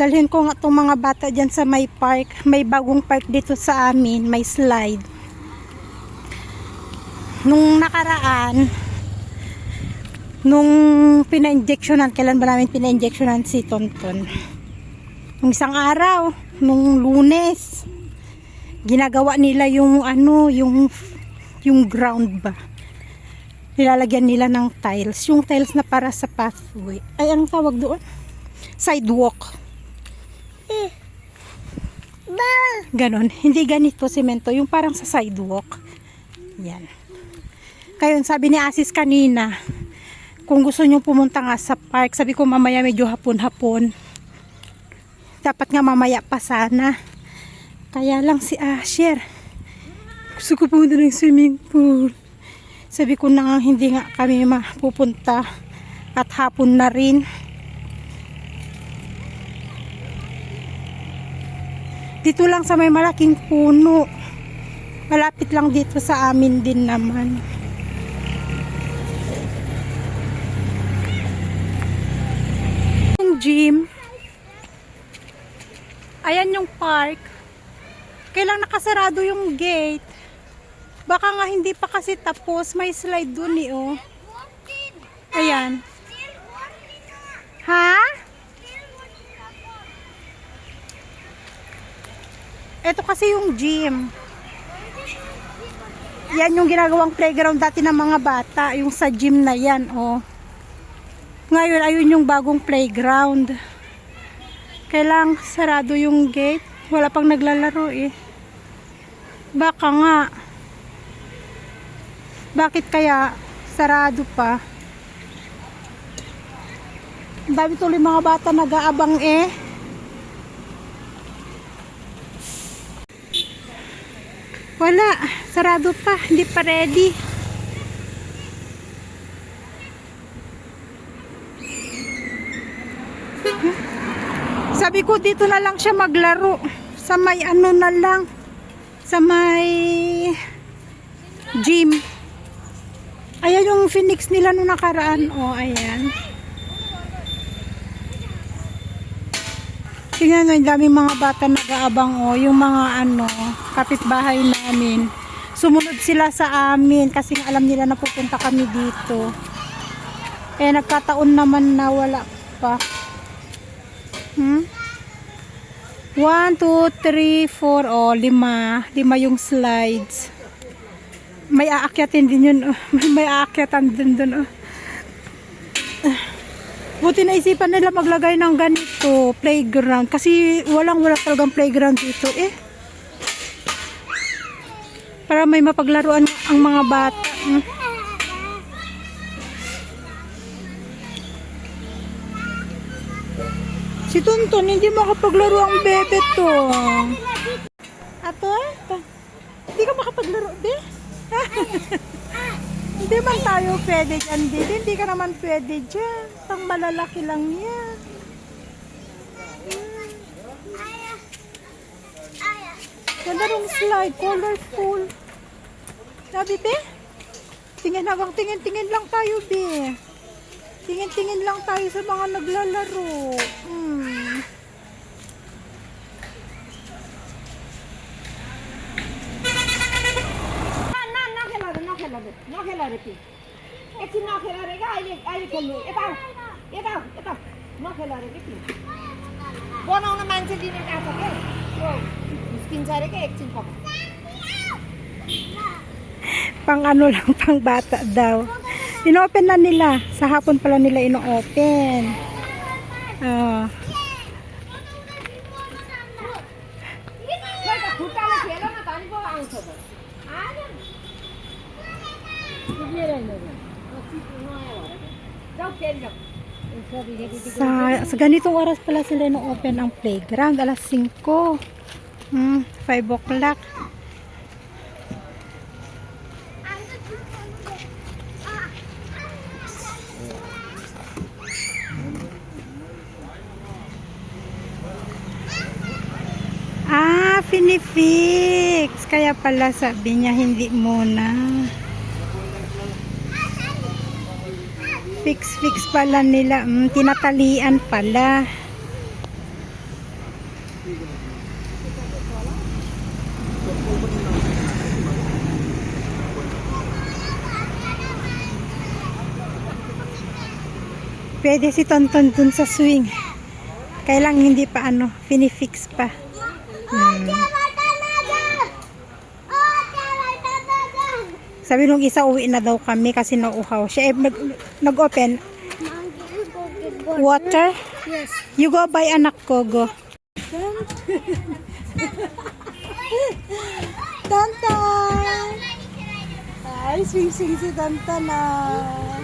Dalhin ko nga itong mga bata dyan sa may park. May bagong park dito sa amin. May slide. Nung nakaraan, nung pina-injectionan, kailan ba namin pina-injectionan si Tonton? Nung isang araw, nung lunes, ginagawa nila yung ano, yung yung ground ba. Nilalagyan nila ng tiles. Yung tiles na para sa pathway. Ay, anong tawag doon? Sidewalk. Ganon. Hindi ganito semento. Yung parang sa sidewalk. Yan. Kayon, sabi ni Asis kanina, kung gusto nyo pumunta nga sa park, sabi ko mamaya medyo hapon-hapon. Dapat nga mamaya pa sana. Kaya lang si Asher. Gusto ko pumunta ng swimming pool. Sabi ko na nga hindi nga kami mapupunta at hapon na rin. Dito lang sa may malaking puno. Malapit lang dito sa amin din naman. Yung gym. Ayan yung park. Kailang nakasarado yung gate. Baka nga hindi pa kasi tapos. May slide dun eh oh. Ayan. Ha? Ito kasi yung gym. Yan yung ginagawang playground dati ng mga bata. Yung sa gym na yan, oh. Ngayon, ayun yung bagong playground. Kailang sarado yung gate. Wala pang naglalaro eh. Baka nga. Bakit kaya sarado pa? Ang dami tuloy mga bata nag-aabang eh. Wala, sarado pa, hindi pa ready. Sabi ko dito na lang siya maglaro. Sa may ano na lang. Sa may gym. Ayan yung Phoenix nila nung nakaraan. Oh, ayan. Tingnan nyo, yung daming mga bata nag-aabang oh, yung mga ano, kapitbahay namin. Sumunod sila sa amin kasi alam nila na pupunta kami dito. Eh, nagkataon naman na wala pa. Hmm? 1, 2, 3, 4, oh, lima. Lima yung slides. May aakyatin din yun. Oh. May aakyatan din dun. Oh. Buti naisipan nila maglagay ng ganito, playground. Kasi walang wala talagang playground dito eh. Para may mapaglaruan ang mga bata. Hmm. Si Tonton, hindi makapaglaro ang bebe to. Ato? Pa- Hindi ka makapaglaro, be? hindi man tayo pwede dyan, di. Hindi ka naman pwede dyan. Pang malalaki lang yan. Ganda ng slide, colorful. Sabi, be? Tingin hanggang tingin-tingin lang tayo, be. Tingin-tingin lang tayo sa mga naglalaro. Hmm. रेपी एकछिन नखेल अरे क्या अहिले अहिले खेल्नु यता यता यता नखेल अरे कि बनाउन मान्छे दिने आएको क्या त्यो हिस्किन्छ अरे क्या एकछिन pang ano lang, pang bata daw. Inopen na nila. Sa hapon pala nila ino-open. Oh. Sa, sa ganitong oras pala sila ino-open ang playground. Alas 5. Hmm, 5 o'clock. Ah, finifix. Kaya pala sabi niya hindi muna. Fix-fix pala nila. Mm, tinatalian pala. Pwede si Tonton dun sa swing. Kailang hindi pa ano, finifix pa. Hmm. Sabi nung isa uwi na daw kami kasi nauuhaw siya. Eh, nag, nag-open. Water? Yes. You go buy anak ko, go. Tantan! Ay, swing-swing si Tantan ah.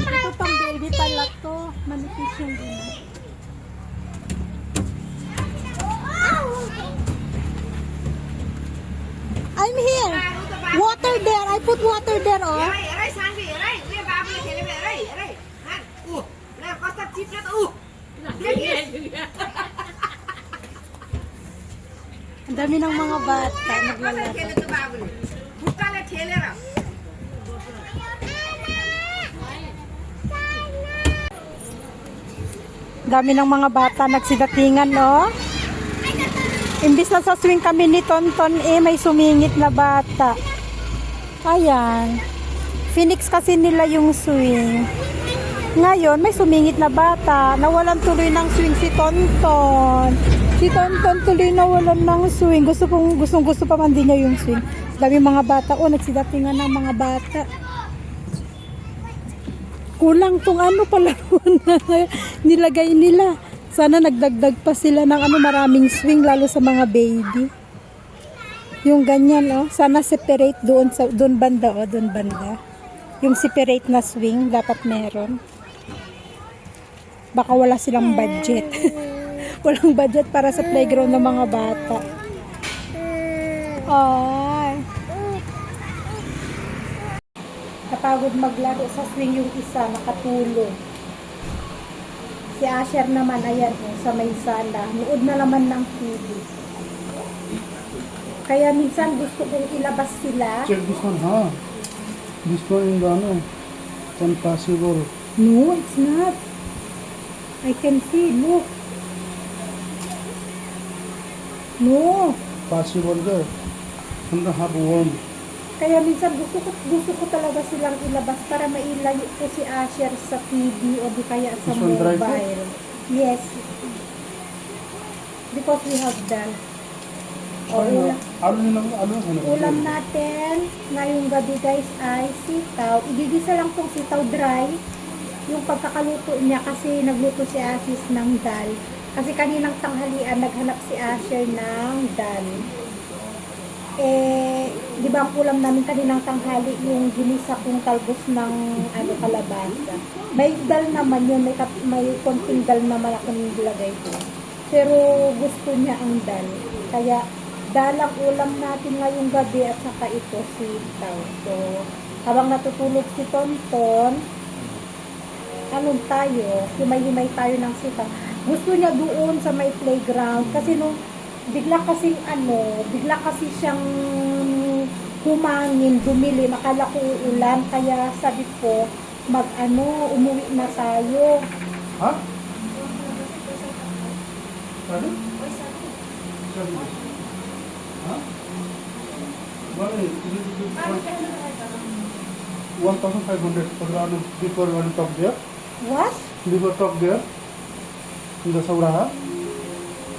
Ito pang baby pala to. Manipis yung gina. I'm here. Water there. I put water there, oh. Ang dami ng mga bata naglalaro. khele to babu le. Bukka le khele ra. Dami ng mga bata nagsidatingan, no? Imbis na sa swing kami ni Tonton, eh, may sumingit na bata. Ayan. Phoenix kasi nila yung swing. Ngayon, may sumingit na bata. Nawalan tuloy ng swing si Tonton. Si Tonton tuloy nawalan ng swing. Gusto pong, gustong gusto pa man din niya yung swing. Dami mga bata. Oh, nagsidatingan ng mga bata. Kulang tong ano pala nilagay nila. Sana nagdagdag pa sila ng ano maraming swing lalo sa mga baby. Yung ganyan oh, sana separate doon sa doon banda oh, doon banda. Yung separate na swing dapat meron. Baka wala silang budget. Walang budget para sa playground ng mga bata. Ay. Kapagod maglaro sa swing yung isa, nakatulog. Si Asher naman, ayan, oh, sa may sala. Nood na naman ng TV. Kaya minsan gusto kong ilabas sila. Check this one, huh? This one the ano, can possible. No, it's not. I can see, look. No. Possible there. And the have warm. Kaya minsan gusto ko, gusto ko talaga silang ilabas para mailayo ko si Asher sa TV o di kaya sa This mobile. Yes. Because we have that. O, Ano? ulam, Ano ano? Ano? ulam natin ngayong gabi guys ay sitaw. Igigisa lang tong sitaw dry. Yung pagkakaluto niya kasi nagluto si Asis ng dal. Kasi kaninang tanghalian naghanap si Asher ng dal. Eh, di ba ang ulam namin kaninang tanghali yung ginisa kong talbos ng ano kalabasa. May dal naman yun, may, may konting dal naman ako nilagay doon. Pero gusto niya ang dal. Kaya dalang ulam natin ngayong gabi at saka ito sitaw. So, habang natutulog si Tonton, ano tayo, himay-himay tayo ng sitaw. Gusto niya doon sa may playground kasi nung bigla kasing ano, bigla kasi siyang humangin, dumili, makala ko uulan, kaya sabi ko, mag ano, umuwi na tayo. Ha? Ano? Sabi mo. Ha? Hundred for the ano, before one talk there. What? Before talk there. In the Sauraha.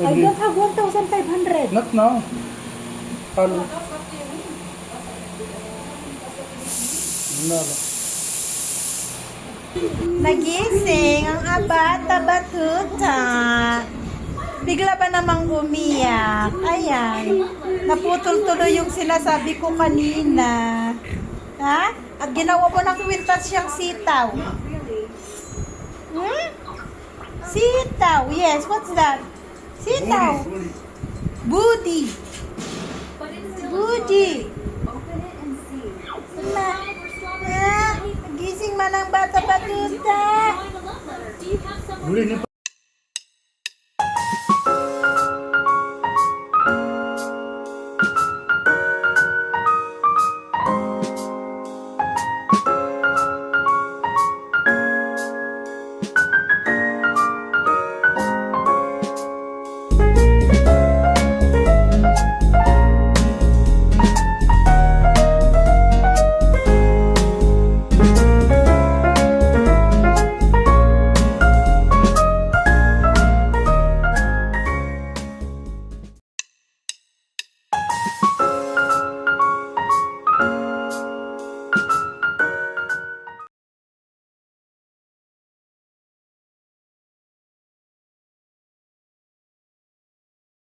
I don't have 1,500. Not now. Ano? Wala ba? Nagising ang abata batuta. Bigla ba namang umiyak? Ayan. Naputol tuloy yung sinasabi ko kanina. Ha? At ginawa mo ng kwintas siyang sitaw. Hmm? Sitaw. Yes, what's that? Sitaw. Booty. Booty. Ma. Ah, gising man ang bata batuta. Huli ni